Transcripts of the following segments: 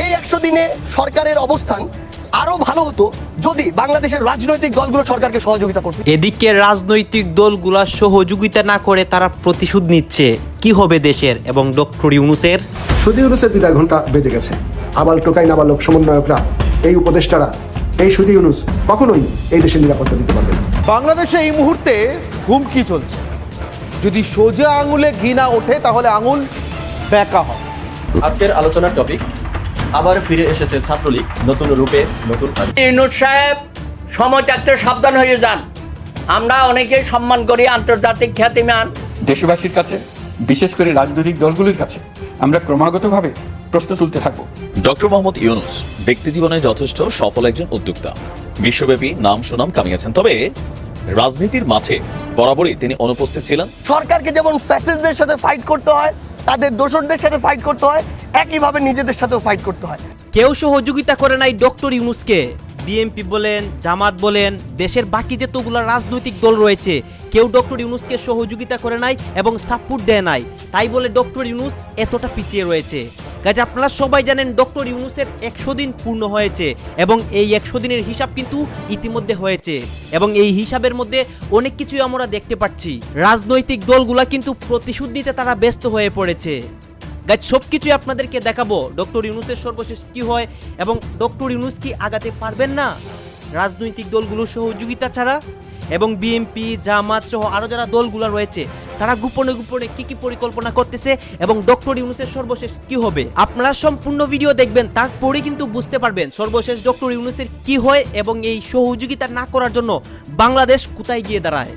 এই একশো দিনে সরকারের অবস্থান আরও ভালো হতো যদি বাংলাদেশের রাজনৈতিক দলগুলো সরকারকে সহযোগিতা করতো। এদিকে রাজনৈতিক দলগুলা সহযোগিতা না করে তারা প্রতিশোধ নিচ্ছে। কি হবে দেশের এবং ডক্টর ইউনুসের? সুদী ইউনুসের বিদায় ঘণ্টা বেজে গেছে। আবাল টোকাই নাবালক সমন্বয়করা এই উপদেষ্টারা এই সুদী ইউনুস কখনোই এই দেশের নিরাপত্তা দিতে পারবে না। বাংলাদেশে এই মুহূর্তে হুমকি চলছে। যদি সোজা আঙুলে ঘি না ওঠে তাহলে আঙুল ব্যাকা হয়। আজকের আলোচনার টপিক আবার ফিরে এসেছে ছাত্রলীগ নতুন রূপে নতুন আলো। সাহেব সময় থাকতে সাবধান হয়ে যান। আমরা অনেকেই সম্মান করি আন্তর্জাতিক খ্যাতিমান। দেশবাসীর কাছে বিশেষ করে রাজনৈতিক দলগুলির কাছে আমরা ক্রমাগতভাবে প্রশ্ন তুলতে থাকব। ডক্টর মোহাম্মদ ইউনুস ব্যক্তিজীবনে যথেষ্ট সফল একজন উদ্যোক্তা। বিশ্বব্যাপী নাম সুনাম কামিয়েছেন। তবে রাজনীতির মাঠে বরাবরই তিনি অনুপস্থিত ছিলেন। সরকারকে যেমন ফ্যাসিস্টদের সাথে ফাইট করতে হয় তাদের দোসরদের সাথে ফাইট করতে হয় একইভাবে নিজেদের সাথেও ফাইট করতে হয়। কেউ সহযোগিতা করে নাই ডক্টর ইউনুসকে। বিএনপি বলেন জামাত বলেন দেশের বাকি যতগুলো রাজনৈতিক দল রয়েছে কেউ ডক্টর ইউনুসকে সহযোগিতা করে নাই এবং সাপোর্ট দেয় নাই। তাই বলে ডক্টর ইউনুস এতটা পিছিয়ে রয়েছে। কাজে আপনারা সবাই জানেন ডক্টর ইউনুসের একশো দিন পূর্ণ হয়েছে এবং এই একশো দিনের হিসাব কিন্তু ইতিমধ্যে হয়েছে এবং এই হিসাবের মধ্যে অনেক কিছুই আমরা দেখতে পাচ্ছি। রাজনৈতিক দলগুলা কিন্তু প্রতিশোধ নিতে তারা ব্যস্ত হয়ে পড়েছে। গাইজ সব কিছুই আপনাদেরকে দেখাবো। ডক্টর ইউনুসের সর্বশেষ কি হয় এবং ডক্টর ইউনুস কি আগাতে পারবেন না? রাজনৈতিক দলগুলোর সহযোগিতা ছাড়া এবং বিএনপি, জামাত সহ আরও যারা দলগুলো রয়েছে তারা গোপনে গোপনে কি কি পরিকল্পনা করতেছে এবং ডক্টর ইউনুসের সর্বশেষ কি হবে? আপনারা সম্পূর্ণ ভিডিও দেখবেন, তারপরে কিন্তু বুঝতে পারবেন সর্বশেষ ডক্টর ইউনুসের কি হয় এবং এই সহযোগিতা না করার জন্য বাংলাদেশ কোথায় গিয়ে দাঁড়ায়।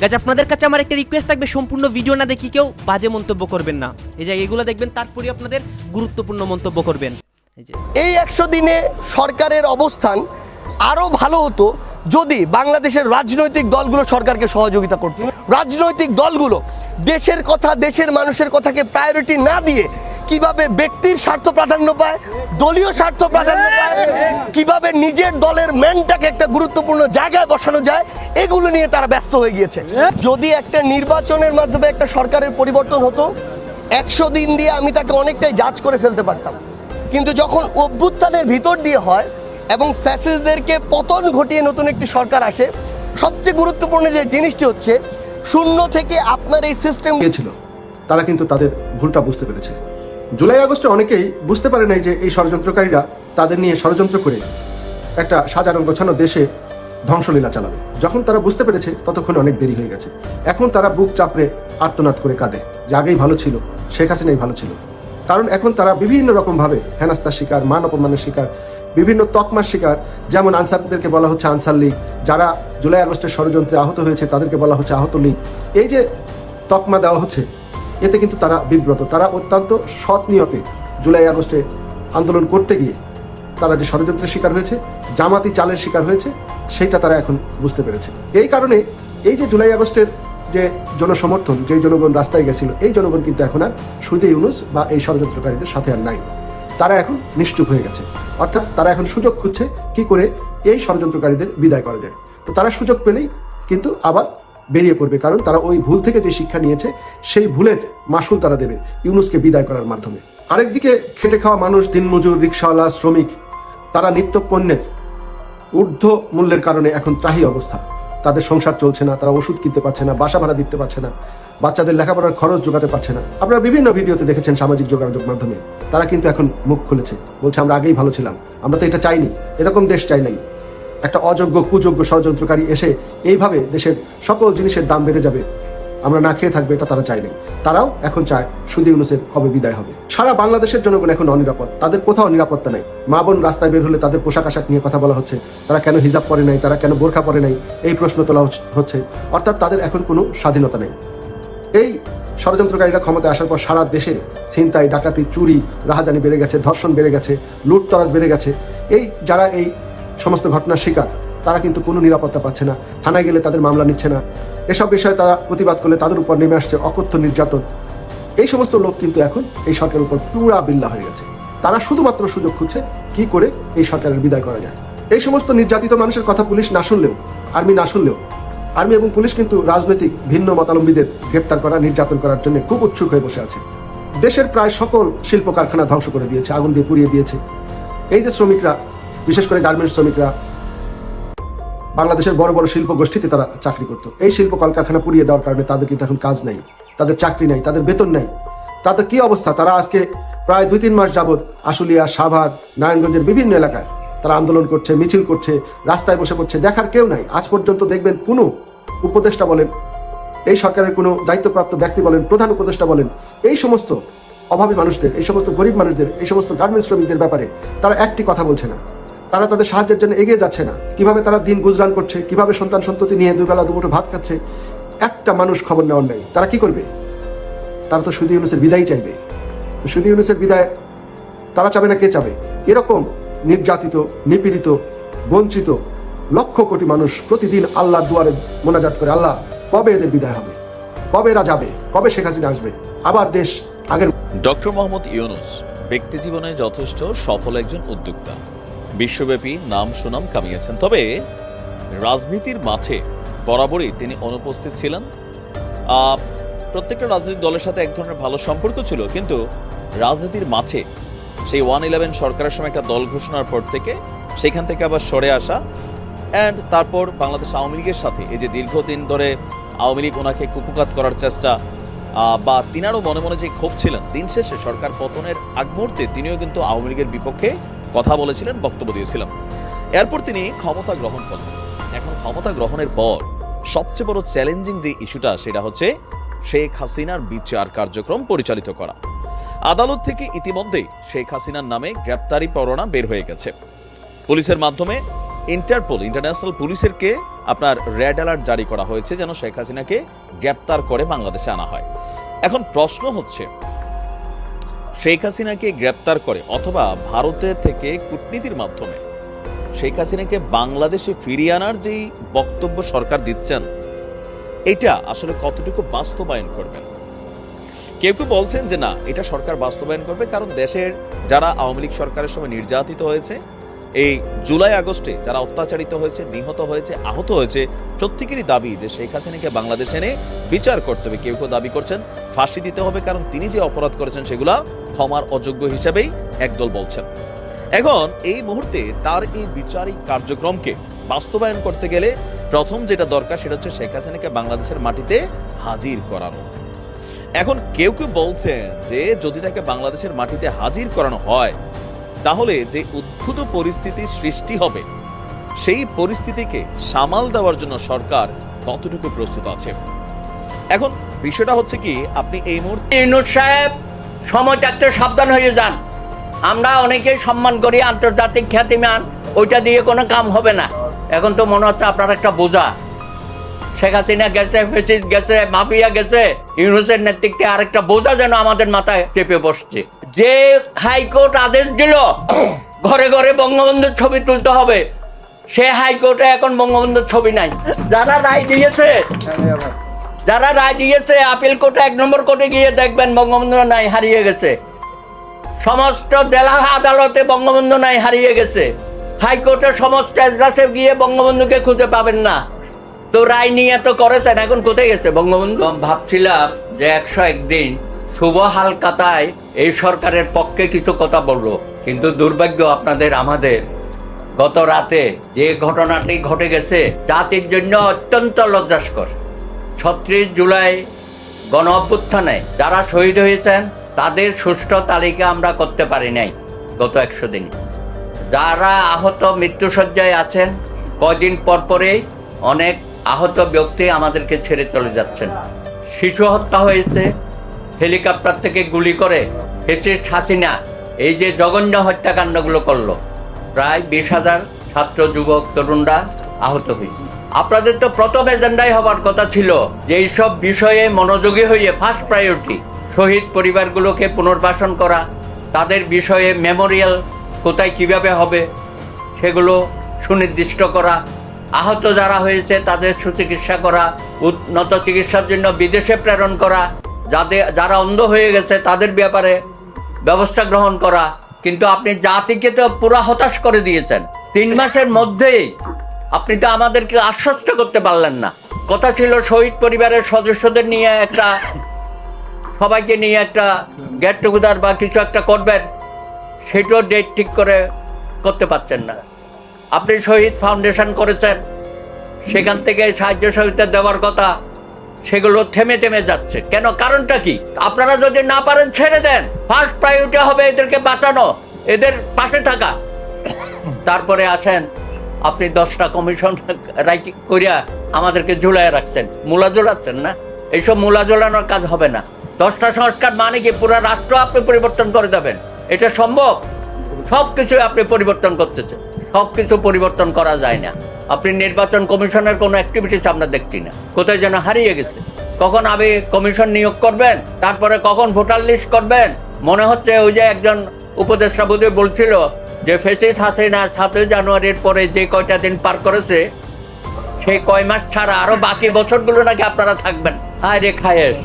গাছ আপনাদের কাছে আমার একটা রিকোয়েস্ট থাকবে, সম্পূর্ণ ভিডিও না দেখি কেউ বাজে মন্তব্য করবেন না। এই যে এগুলো দেখবেন তারপরে আপনাদের গুরুত্বপূর্ণ মন্তব্য করবেন। এই একশো দিনে সরকারের অবস্থান আরও ভালো হতো যদি বাংলাদেশের রাজনৈতিক দলগুলো সরকারকে সহযোগিতা করত। রাজনৈতিক দলগুলো দেশের কথা, দেশের মানুষের কথাকে প্রায়োরিটি না দিয়ে কীভাবে ব্যক্তির স্বার্থ প্রাধান্য পায়, দলীয় স্বার্থ প্রাধান্য পায়, কীভাবে নিজের দলের ম্যানটাকে একটা গুরুত্বপূর্ণ জায়গায় বসানো যায়, এগুলো নিয়ে তারা ব্যস্ত হয়ে গিয়েছে। যদি একটা নির্বাচনের মাধ্যমে একটা সরকারের পরিবর্তন হতো, একশো দিন দিয়ে আমি তাকে অনেকটাই জাজ করে ফেলতে পারতাম। কিন্তু যখন অভ্যুত্থানের ভিতর দিয়ে হয় এবং ফ্যাসিসদেরকে পতন ঘটিয়ে নতুন একটি সরকার আসে। সবচেয়ে গুরুত্বপূর্ণ যে জিনিসটি হচ্ছে, শূন্য থেকে আপনার এই সিস্টেম গিয়েছিল তারা কিন্তু তাদের ভুলটা বুঝতে পেরেছে। জুলাই, আগস্টে অনেকেই বুঝতে পারে নাই যে এই ষড়যন্ত্রকারীরা তাদের নিয়ে ষড়যন্ত্র করে একটা সাজানো গোছানো দেশে ধ্বংসলীলা চালাবে। যখন তারা বুঝতে পেরেছে, ততক্ষণে অনেক দেরি হয়ে গেছে। এখন তারা বুক চাপড়ে আর্তনাদ করে কাঁদে। যে আগেই ভালো ছিল, শেখ হাসিনাই ভালো ছিল। কারণ এখন তারা বিভিন্ন রকমভাবে হেনাস্তার শিকার, মান অপমানের শিকার বিভিন্ন তকমার শিকার, যেমন আনসারদেরকে বলা হচ্ছে আনসার লীগ, যারা জুলাই আগস্টের ষড়যন্ত্রে আহত হয়েছে, তাদেরকে বলা হচ্ছে আহত লীগ। এই যে তকমা দেওয়া হচ্ছে, এতে কিন্তু তারা বিব্রত। তারা অত্যন্ত সৎ নিয়তে জুলাই আগস্টে আন্দোলন করতে গিয়ে তারা যে ষড়যন্ত্রের শিকার হয়েছে, জামাতি চালের শিকার হয়েছে, সেইটা তারা এখন বুঝতে পেরেছে। এই কারণে এই যে জুলাই আগস্টের যে জনসমর্থন, যে জনগণ রাস্তায় গেছিল, এই জনগণ কিন্তু এখন আর সুদে ইউনুস বা এই ষড়যন্ত্রকারীদের সাথে আর নাই। তারা এখন নিশ্চুপ হয়ে গেছে। অর্থাৎ তারা এখন সুযোগ খুঁজছে কি করে এই ষড়যন্ত্রকারীদের বিদায় করা যায়। তো তারা সুযোগ পেলেই কিন্তু আবার বেরিয়ে পড়বে, কারণ তারা ওই ভুল থেকে যে শিক্ষা নিয়েছে, সেই ভুলের মাসুল তারা দেবে ইউনুসকে বিদায় করার মাধ্যমে। আরেকদিকে খেটে খাওয়া মানুষ, দিনমজুর রিক্সাওয়ালা শ্রমিক, তারা নিত্য পণ্যের ঊর্ধ্ব মূল্যের কারণে এখন ত্রাহি অবস্থা। তাদের সংসার চলছে না, তারা ওষুধ কিনতে পারছে না, বাসা ভাড়া দিতে পারছে না। বাচ্চাদের লেখাপড়ার খরচ যোগাতে পারছে না। আপনারা বিভিন্ন ভিডিওতে দেখেছেন সামাজিক যোগাযোগ মাধ্যমে। তারা কিন্তু এখন মুখ খুলেছে। বলছে, আমরা আগেই ভালো ছিলাম। আমরা তো এটা চাইনি। এরকম দেশ চাই নাই। একটা অযোগ্য, কুযোগ্য ষড়যন্ত্রকারী এসে এইভাবে দেশের সকল জিনিসের দাম বেড়ে যাবে। আমরা না খেয়ে থাকবে, এটা তারা চায়নি তারাও এখন চায়, সুদী ইউনুসের কবে বিদায় হবে। সারা বাংলাদেশের জনগণ এখন অনিরাপদ। তাদের কোথাও নিরাপত্তা নাই। মা বোন রাস্তায় বের হলে তাদের পোশাক আশাক নিয়ে কথা বলা হচ্ছে। তারা কেন হিজাব পরে নাই? তারা কেন বোরখা পরে নাই? এই প্রশ্ন তোলা হচ্ছে। অর্থাৎ তাদের এখন কোনো স্বাধীনতা নেই। এই ষড়যন্ত্রকারীরা ক্ষমতায় আসার পর সারা দেশে ছিনতাই, ডাকাতি, চুরি, রাহাজানি বেড়ে গেছে, ধর্ষণ বেড়ে গেছে, লুটতরাজ বেড়ে গেছে। এই যারা এই সমস্ত ঘটনার শিকার, তারা কিন্তু কোনো নিরাপত্তা পাচ্ছে না। থানায় গেলে তাদের মামলা নিচ্ছে না। এসব বিষয়ে তারা প্রতিবাদ করলে তাদের উপর নেমে আসছে অকথ্য নির্যাতন। এই সমস্ত লোক কিন্তু এখন এই সরকারের উপর পুরা বিল্লা হয়ে গেছে। তারা শুধুমাত্র সুযোগ খুঁজছে কি করে এই সরকারের বিদায় করা যায়। এই সমস্ত নির্যাতিত মানুষের কথা পুলিশ না শুনলেও, আর্মি না শুনলেও আর্মি এবং পুলিশ কিন্তু রাজনৈতিক ভিন্ন মতালম্বীদের গ্রেপ্তার করা, নির্যাতন করার জন্য খুব উৎসুক হয়ে বসে আছে। দেশের প্রায় সকল শিল্প কারখানা ধ্বংস করে দিয়েছে, আগুন দিয়ে পুড়িয়ে দিয়েছে। এই যে শ্রমিকরা, বিশেষ করে গার্মেন্টস শ্রমিকরা, বাংলাদেশের বড় বড় শিল্প গোষ্ঠীতে তারা চাকরি করতো। এই শিল্প কলকারখানা পুড়িয়ে দেওয়ার কারণে তাদের কিন্তু এখন কাজ নাই, তাদের চাকরি নাই, তাদের বেতন নাই। তাদের কি অবস্থা? তারা আজকে প্রায় দুই তিন মাস যাবৎ আশুলিয়া, সাভার, নারায়ণগঞ্জের বিভিন্ন এলাকায় তারা আন্দোলন করছে, মিছিল করছে, রাস্তায় বসে পড়ছে, দেখার কেউ নাই। আজ পর্যন্ত দেখবেন কোনো উপদেষ্টা বলেন, এই সরকারের কোনো দায়িত্বপ্রাপ্ত ব্যক্তি বলেন, প্রধান উপদেষ্টা বলেন, এই সমস্ত অভাবী মানুষদের, এই সমস্ত গরিব মানুষদের, এই সমস্ত গার্মেন্টস শ্রমিকদের ব্যাপারে তারা একটি কথা বলছে না। তারা তাদের সাহায্যের জন্য এগিয়ে যাচ্ছে না। কীভাবে তারা দিন গুজরান করছে, কীভাবে সন্তান সন্ততি নিয়ে দুবেলা দুমুঠো ভাত খাচ্ছে, একটা মানুষ খবর নেওয়ার নাই। তারা কি করবে? তারা তো সুদী ইউনুসের বিদায় চাইবে। তো সুদী ইউনুসের বিদায় তারা চাবে না কে চাবে? এরকম নির্যাতিত, নিপীড়িত, বঞ্চিত লক্ষ কোটি মানুষ প্রতিদিন আল্লাহর দুয়ারে মোনাজাত করে, আল্লাহ কবে এদের বিদায় হবে? কবে এরা যাবে? কবে শেখ হাসিনা আসবে? আবার দেশ আগের ডক্টর মোহাম্মদ ইউনুস, ব্যক্তি জীবনে যথেষ্ট সফল একজন উদ্যোক্তা। বিশ্বব্যাপী নাম সুনাম কামিয়েছেন। তবে রাজনীতির মাঠে বরাবরই তিনি অনুপস্থিত ছিলেন। প্রত্যেকটা রাজনৈতিক দলের সাথে এক ধরনের ভালো সম্পর্ক ছিল, কিন্তু রাজনীতির মাঠে সেই ওয়ান ইলেভেন সরকারের সময় একটা দল ঘোষণার পর থেকে সেখান থেকে আবার সরে আসা অ্যান্ড তারপর বাংলাদেশ আওয়ামী লীগের সাথে এই যে দীর্ঘদিন ধরে আওয়ামী লীগ ওনাকে কুকুকাত করার চেষ্টা বা তিনারও মনে মনে যে ক্ষোভ ছিলেন, দিন শেষে সরকার পতনের আগ মুহূর্তে তিনিও কিন্তু আওয়ামী লীগের বিপক্ষে কথা বলেছিলেন, বক্তব্য দিয়েছিলেন। এরপর তিনি ক্ষমতা গ্রহণ করলেন। এখন ক্ষমতা গ্রহণের পর সবচেয়ে বড় চ্যালেঞ্জিং যে ইস্যুটা সেটা হচ্ছে শেখ হাসিনার বিচার কার্যক্রম পরিচালিত করা। আদালত থেকে ইতিমধ্যেই শেখ হাসিনার নামে গ্রেপ্তারি পরোয়ানা বের হয়ে গেছে। পুলিশের মাধ্যমে ইন্টারপোল, ইন্টারন্যাশনাল পুলিশেরকে আপনার রেড অ্যালার্ট জারি করা হয়েছে যেন শেখ হাসিনাকে গ্রেপ্তার করে বাংলাদেশে আনা হয়। এখন প্রশ্ন হচ্ছে, শেখ হাসিনাকে গ্রেপ্তার করে অথবা ভারতের থেকে কূটনীতির মাধ্যমে শেখ হাসিনাকে বাংলাদেশে ফিরিয়ে আনার যেই বক্তব্য সরকার দিচ্ছেন, এটা আসলে কতটুকু বাস্তবায়ন করবেন? কেউ কেউ বলছেন যে না, এটা সরকার বাস্তবায়ন করবে কারণ দেশের যারা আওয়ামী লীগ সরকারের সময় নির্যাতিত হয়েছে, এই জুলাই আগস্টে যারা অত্যাচারিত হয়েছে, নিহত হয়েছে, আহত হয়েছে, প্রত্যেকেরই দাবি যে শেখ হাসিনাকে বাংলাদেশে এনে বিচার করতে হবে। কেউ কেউ দাবি করছেন ফাঁসি দিতে হবে কারণ তিনি যে অপরাধ করেছেন সেগুলা ক্ষমার অযোগ্য হিসাবেই একদল বলছেন। এখন এই মুহূর্তে তার এই বিচারিক কার্যক্রমকে বাস্তবায়ন করতে গেলে প্রথম যেটা দরকার সেটা হচ্ছে শেখ হাসিনাকে বাংলাদেশের মাটিতে হাজির করানো। এখন কেউ কেউ বলছেন যে যদি তাকে বাংলাদেশের মাটিতে হাজির করানো হয়, তাহলে যে উদ্ভূত পরিস্থিতির সৃষ্টি হবে, সেই পরিস্থিতিকে সামাল দেওয়ার জন্য সরকার কতটুকু প্রস্তুত আছে? এখন বিষয়টা হচ্ছে কি, আপনি এই মুহূর্তে ইউনুস সাহেব, সময় সাবধান হয়ে যান। আমরা অনেকেই সম্মান করি, আন্তর্জাতিক খ্যাতিমান, ওইটা দিয়ে কোনো কাম হবে না। এখন তো মনে হচ্ছে আপনার একটা বোঝা। শেখ হাসিনা গেছে, ফেসিস গেছে, মাফিয়া গেছে, ইউনুসের নেতৃত্বে আরেকটা বোঝা যেন আমাদের মাথায় চেপে বসছে। যে হাইকোর্ট আদেশ দিল, ঘরে ঘরে বঙ্গবন্ধুর ছবি তুলতে হবে, সে হাইকোর্টে এখন বঙ্গবন্ধুর ছবি নাই। যারা রায় দিয়েছে, যারা রায় দিয়েছে, আপিল কোর্টে এক নম্বর কোর্টে গিয়ে দেখবেন বঙ্গবন্ধু নাই, হারিয়ে গেছে। সমস্ত জেলা আদালতে বঙ্গবন্ধু নাই, হারিয়ে গেছে। হাইকোর্টের সমস্ত এজলাসে গিয়ে বঙ্গবন্ধুকে খুঁজে পাবেন না। তো রায় নিয়ে তো করেছেন, এখন কোথায় গেছে বঙ্গবন্ধু? ভাবছিলাম যে একশো একদিন শুভ হালকাতায় এই সরকারের পক্ষে কিছু কথা বলল কিন্তু দুর্ভাগ্য আপনাদের, আমাদের। গত রাতে যে ঘটনাটি ঘটে গেছে, জাতির জন্য অত্যন্ত লজ্জাস্কর। ছত্রিশ জুলাই গণ অভ্যুত্থানে যারা শহীদ হয়েছেন, তাদের সুষ্ঠু তালিকা আমরা করতে পারি নাই গত একশো দিন। যারা আহত মৃত্যুসজ্জায় আছেন, কদিন পর পরেই অনেক আহত ব্যক্তি আমাদেরকে ছেড়ে চলে যাচ্ছেন। শিশু হত্যা হয়েছে, হেলিকপ্টার থেকে গুলি করে হেসে হাসিনা এই যে জঘন্য হত্যাকাণ্ডগুলো করল। প্রায় বিশ হাজার ছাত্র, যুবক, তরুণরা আহত হয়েছে। আপনাদের তো প্রথম এজেন্ডাই হবার কথা ছিল যে এইসব বিষয়ে মনোযোগী হয়ে ফার্স্ট প্রায়োরিটি শহীদ পরিবারগুলোকে পুনর্বাসন করা, তাদের বিষয়ে মেমোরিয়াল কোথায়, কীভাবে হবে, সেগুলো সুনির্দিষ্ট করা আহত যারা হয়েছে, তাদের সুচিকিৎসা করা, উন্নত চিকিৎসার জন্য বিদেশে প্রেরণ করা, যাদের, যারা অন্ধ হয়ে গেছে, তাদের ব্যাপারে ব্যবস্থা গ্রহণ করা। কিন্তু আপনি জাতিকে তো পুরা হতাশ করে দিয়েছেন। তিন মাসের মধ্যেই আপনি তো আমাদেরকে আশ্বস্ত করতে পারলেন না। কথা ছিল শহীদ পরিবারের সদস্যদের নিয়ে একটা, সবাইকে নিয়ে একটা গেট টুগেদার বা কিছু একটা করবেন, সেটাও ডেট ঠিক করে করতে পারছেন না। আপনি শহীদ ফাউন্ডেশন করেছেন। সেখান থেকে সাহায্য সহযোগিতা দেওয়ার কথা, সেগুলো থেমে থেমে যাচ্ছে। কেন? কারণটা কি? আপনারা যদি না পারেন, ছেড়ে দেন। ফার্স্ট প্রায়োরিটি হবে এদেরকে বাঁচানো, এদের পাশে থাকা। তারপরে আসেন, আপনি দশটা কমিশন রাইটি করিয়া আমাদেরকে ঝুলাই রাখছেন। মূলা ঝোলাচ্ছেন না? এইসব মূলা ঝোলানোর কাজ হবে না। দশটা সংস্কার মানে কি? পুরো রাষ্ট্র আপনি পরিবর্তন করে দেবেন। এটা সম্ভব? সব কিছু আপনি পরিবর্তন করতেছেন। সব কিছু পরিবর্তন করা যায় না। আপনি নির্বাচন কমিশনের কোনো অ্যাক্টিভিটিস আমরা দেখছি না। কোথায় যেন হারিয়ে গেছে। কখন আপনি কমিশন নিয়োগ করবেন, তারপরে কখন ভোটার লিস্ট করবেন? মনে হচ্ছে ওই যে একজন উপদেষ্টা বোধহয় বলছিল যে ফেসিস হাসিনা সাতই জানুয়ারির পরে যে কয়টা দিন পার করেছে, সেই কয় মাস ছাড়া আরও বাকি বছরগুলো নাকি আপনারা থাকবেন। হায় রে খায়েস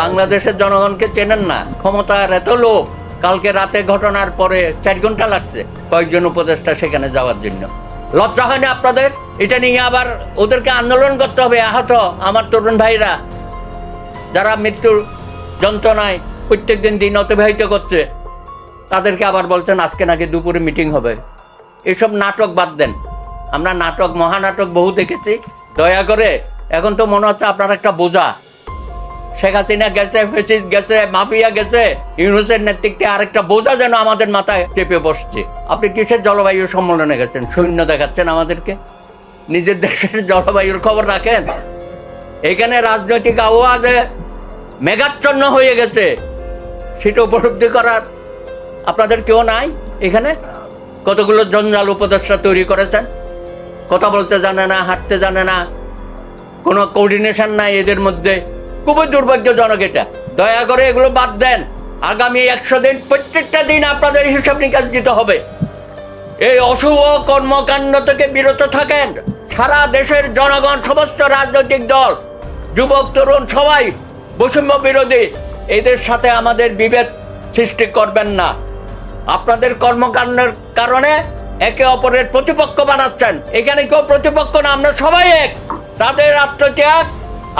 বাংলাদেশের জনগণকে চেনেন না। ক্ষমতার এত লোক কালকে রাতে ঘটনার পরে চার ঘণ্টা লাগছে কয়েকজন উপদেষ্টা সেখানে যাওয়ার জন্য। লজ্জা হয় না আপনাদের? এটা নিয়ে আবার ওদেরকে আন্দোলন করতে হবে, আহত আমার তরুণ ভাইরা। যারা মৃত্যুর যন্ত্রণায় প্রত্যেকদিন দিন অতিবাহিত করছে, তাদেরকে আবার বলছেন, আজকে নাকি দুপুরে মিটিং হবে। এসব নাটক বাদ দেন। আমরা নাটক, মহানাটক বহু দেখেছি। দয়া করে, এখন তো মনে হচ্ছে আপনার একটা বোঝা। শেখ হাসিনা গেছে, ফেসিস গেছে, মাফিয়া গেছে, ইউনুসের নেতৃত্বে আরেকটা বোঝা যেন আমাদের মাথায় চেপে বসছে। আপনি কিসের জলবায়ু সম্মেলনে গেছেন? সৈন্য দেখাচ্ছেন আমাদেরকে? নিজের দেশের জলবায়ুর খবর রাখেন? এখানে রাজনৈতিক আবহাওয়া মেঘাচ্ছন্ন হয়ে গেছে। সেটা উপলব্ধি করার আপনাদের কেউ নাই এখানে? কতগুলো জঞ্জাল উপদেষ্টা তৈরি করেছেন? কথা বলতে জানে না, হাঁটতে জানে না। কোনো কোঅর্ডিনেশন নাই এদের মধ্যে। খুবই দুর্ভাগ্যজনক এটা। দয়া করে এগুলো বাদ দেন। আগামী একশো দিন, প্রত্যেকটা দিন আপনাদের হিসাব নিকাশ দিতে হবে। এই অশুভ কর্মকাণ্ড থেকে বিরত থাকেন সারা দেশের জনগণ, সমস্ত রাজনৈতিক দল, যুবক, তরুণ, সবাই, বৈষম্য বিরোধী। এদের সাথে আমাদের বিভেদ সৃষ্টি করবেন না। আপনাদের কর্মকাণ্ডের কারণে একে অপরের প্রতিপক্ষ বানাচ্ছেন। এখানে কেউ প্রতিপক্ষ না, আমরা সবাই এক। তাদের আত্মত্যাগ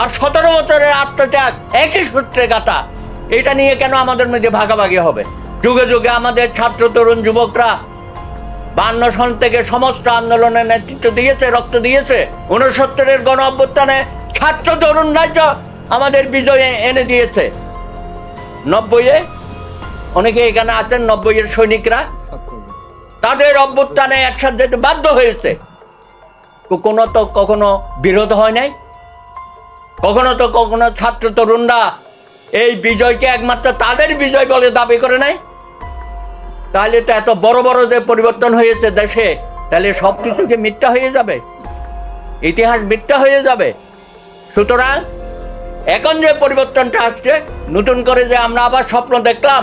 আর সতেরো বছরের আত্মত্যাগ একই সূত্রে গাঁথা। এটা নিয়ে কেন আমাদের মধ্যে ভাগাভাগি হবে? যুগে যুগে আমাদের ছাত্র, তরুণ, যুবকরা বান্ন সন থেকে সমস্ত আন্দোলনের নেতৃত্ব দিয়েছে, রক্ত দিয়েছে। উনসত্তরের গণ অভ্যুত্থানে ছাত্র, তরুণ, রাজ্য আমাদের বিজয়ে এনে দিয়েছে। নব্বইয়ে? অনেকে এখানে আছেন, নব্বইয়ের সৈনিকরা। তাদের অভ্যুত্থানে একসাথে বাধ্য হয়েছে। কোনো তো কখনো বিরোধ হয় নাই। কখনো তো, কখনো ছাত্র তরুণরা এই বিজয়কে একমাত্র তাদের বিজয় বলে দাবি করে নাই। তাহলে তো এত বড় বড় যে পরিবর্তন হয়েছে দেশে, তাহলে সব কিছুকে মিথ্যা হয়ে যাবে? ইতিহাস মিথ্যা হয়ে যাবে। সুতরাং এখন যে পরিবর্তনটা আসছে, নতুন করে যে আমরা আবার স্বপ্ন দেখলাম,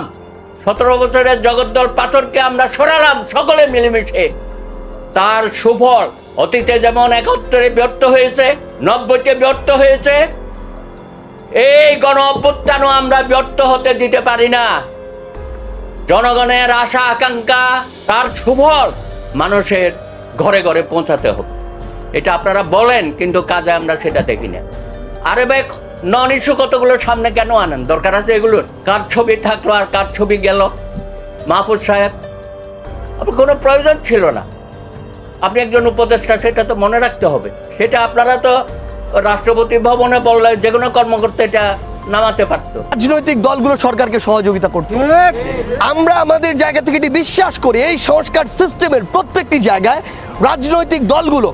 সতেরো বছরের জগদ্দল পাথরকে আমরা সরালাম সকলে মিলেমিশে। তার সুফল অতীতে যেমন একাত্তরে ব্যর্থ হয়েছে, নব্বইতে ব্যর্থ হয়েছে, এই গণ আমরা ব্যর্থ হতে দিতে পারি না। জনগণের আশা, আকাঙ্ক্ষা, তার সুফল মানুষের ঘরে ঘরে পৌঁছাতে হবে। এটা আপনারা বলেন, কিন্তু কাজে আমরা সেটা দেখি না। আরে ভাই নন ইস্যু কতগুলো সামনে কেন আনেন? দরকার আছে এগুলোর? কার ছবি থাকল আর কার ছবি গেল? মাহফুজ সাহেব কোনো প্রয়োজন ছিল না। আপনি একজন উপদেষ্টা, সেটা তো মনে রাখতে হবে। সেটা আপনারা তো রাষ্ট্রপতি ভবনে বললে যে কোনো কর্মকর্তা এটা নামাতে পারত। রাজনৈতিক দলগুলো সরকারকে সহযোগিতা করত। আমরা আমাদের জায়গা থেকে এটি বিশ্বাস করি, এই সংস্কার সিস্টেমের প্রত্যেকটি জায়গায় রাজনৈতিক দলগুলো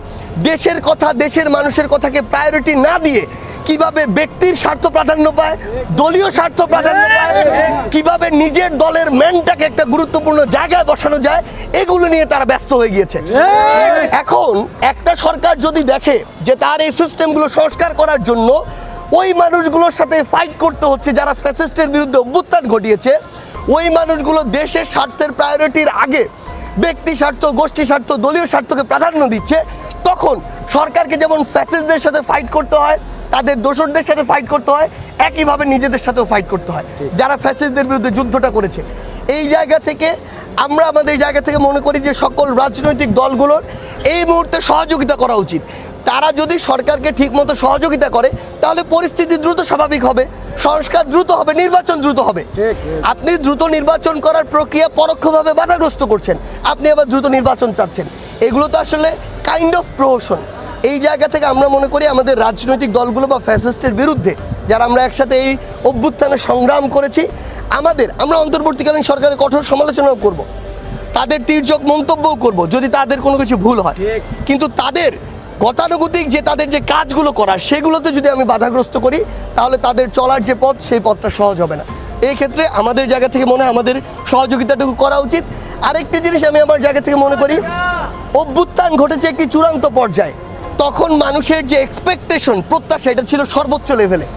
দেশের কথা, দেশের মানুষের কথাকে প্রায়োরিটি না দিয়ে কীভাবে ব্যক্তির স্বার্থ প্রাধান্য পায়, দলীয় স্বার্থ প্রাধান্য পায়, কীভাবে নিজের দলের ম্যানটাকে একটা গুরুত্বপূর্ণ জায়গায় বসানো যায়, এগুলো নিয়ে তারা ব্যস্ত হয়ে গিয়েছে। এখন একটা সরকার যদি দেখে যে তার এই সিস্টেমগুলো সংস্কার করার জন্য ওই মানুষগুলোর সাথে ফাইট করতে হচ্ছে, যারা ফ্যাসিস্টের বিরুদ্ধে অভ্যুত্থান ঘটিয়েছে, ওই মানুষগুলো দেশের স্বার্থের প্রায়োরিটির আগে ব্যক্তি স্বার্থ, গোষ্ঠী স্বার্থ, দলীয় স্বার্থকে প্রাধান্য দিচ্ছে, তখন সরকারকে যেমন ফ্যাসিস্টদের সাথে ফাইট করতে হয় তাদের দোষরদের সাথে ফাইট করতে হয় একইভাবে নিজেদের সাথেও ফাইট করতে হয়। যারা ফ্যাসিস্টদের বিরুদ্ধে যুদ্ধটা করেছে। এই জায়গা থেকে আমরা আমাদের জায়গা থেকে মনে করি যে সকল রাজনৈতিক দলগুলোর এই মুহূর্তে সহযোগিতা করা উচিত। তারা যদি সরকারকে ঠিকমতো সহযোগিতা করে তাহলে পরিস্থিতি দ্রুত স্বাভাবিক হবে সংস্কার দ্রুত হবে নির্বাচন দ্রুত হবে। আপনি দ্রুত নির্বাচন করার প্রক্রিয়া পরোক্ষভাবে বাধাগ্রস্ত করছেন। আপনি আবার দ্রুত নির্বাচন চাচ্ছেন। এগুলো তো আসলে কাইন্ড অফ প্রহসন এই জায়গা থেকে আমরা মনে করি আমাদের রাজনৈতিক দলগুলো বা ফ্যাসিস্টের বিরুদ্ধে যারা আমরা একসাথে এই অভ্যুত্থানে সংগ্রাম করেছি আমাদের আমরা অন্তর্বর্তীকালীন সরকারের কঠোর সমালোচনাও করব। তাদের তীর্যক মন্তব্যও করব যদি তাদের কোনো কিছু ভুল হয়। কিন্তু তাদের গতানুগতিক যে তাদের যে কাজগুলো করার সেগুলোতে যদি আমি বাধাগ্রস্ত করি তাহলে তাদের চলার যে পথ সেই পথটা সহজ হবে না। এই ক্ষেত্রে আমাদের জায়গা থেকে মনে হয় আমাদের সহযোগিতাটুকু করা উচিত। আরেকটি জিনিস আমি আমার জায়গা থেকে মনে করি অভ্যুত্থান ঘটেছে একটি চূড়ান্ত পর্যায়ে। তখন মানুষের যে এক্সপেকটেশন প্রত্যাশা, এটা ছিল সর্বোচ্চ লেভেলে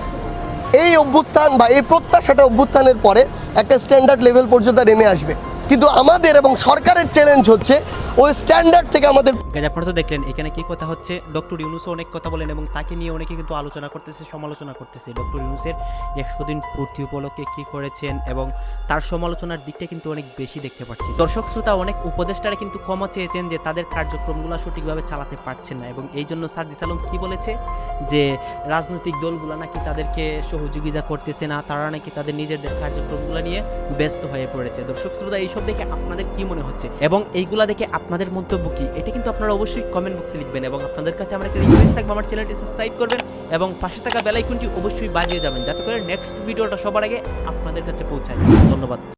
এই অভ্যুত্থান বা এই প্রত্যাশাটা অভ্যুত্থানের পরে একটা স্ট্যান্ডার্ড লেভেল পর্যন্ত নেমে আসবে। কিন্তু আমাদের এবং সরকারের চ্যালেঞ্জ হচ্ছে, ওই স্ট্যান্ডার্ড থেকে আমাদের আপনারা তো দেখলেন, এখানে কি কথা হচ্ছে? ডক্টর ইউনুসও অনেক কথা বলেন এবং তাকে নিয়ে অনেকে কিন্তু আলোচনা করতেছে, সমালোচনা করতেছে। ডক্টর ইউনুসের একশো দিন পূর্তি উপলক্ষে কি করেছেন এবং তার সমালোচনার দিকটা কিন্তু অনেক বেশি দেখতে পাচ্ছি। দর্শক শ্রোতা, অনেক উপদেষ্টারা কিন্তু ক্ষমা চেয়েছেন যে তাদের কার্যক্রমগুলো সঠিকভাবে চালাতে পারছেন না এবং এই জন্য সার্জিস আলম কী বলেছে? যে রাজনৈতিক দলগুলো নাকি তাদেরকে সহযোগিতা করতেছে না, তারা নাকি তাদের নিজেদের কার্যক্রমগুলো নিয়ে ব্যস্ত হয়ে পড়েছে। দর্শক শ্রোতা, এইসব দেখে আপনাদের কি মনে হচ্ছে? এবং এইগুলা দেখে আপনাদের মন্তব্য কি? এটা কিন্তু আপনারা অবশ্যই কমেন্ট বক্সে লিখবেন এবং আপনাদের কাছে আমার একটা রিকোয়েস্ট থাকবে, আমার চ্যানেলটি সাবস্ক্রাইব করবেন। এবং পাশে থাকা বেলাইকনটি অবশ্যই বাজিয়ে যাবেন। যাতে করে নেক্সট ভিডিওটা সবার আগে আপনাদের কাছে পৌঁছায়। ধন্যবাদ।